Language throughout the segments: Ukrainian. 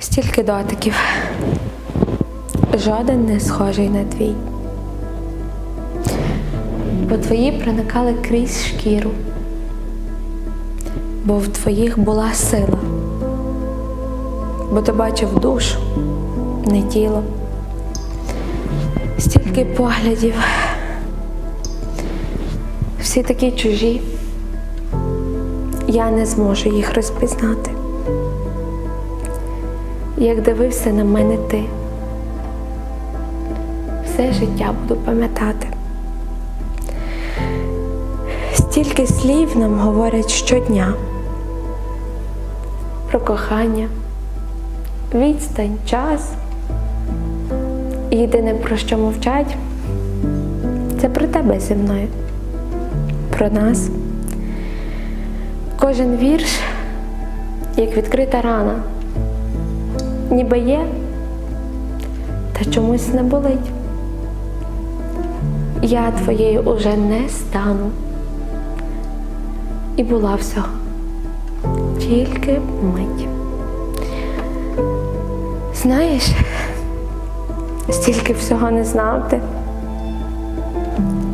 Стільки дотиків. Жоден не схожий на твій. Бо твої проникали крізь шкіру. Бо в твоїх була сила. Бо ти бачив душу, не тіло. Стільки поглядів. Всі такі чужі. Я не зможу їх розпізнати. Як дивився на мене ти, все життя буду пам'ятати. Стільки слів нам говорять щодня про кохання, відстань, час. І єдине, про що мовчать, це про тебе зі мною, про нас. Кожен вірш, як відкрита рана, ніби є, та чомусь не болить. Я твоєю уже не стану. І була всього, тільки мить. Знаєш, стільки всього не знав ти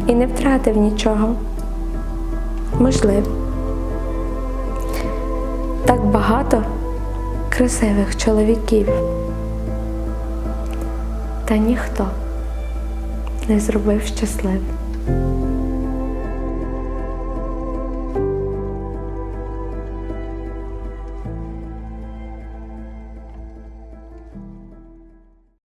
і не втратив нічого. Можливо. Так багато красивих чоловіків. Та ніхто не зробив щасливим.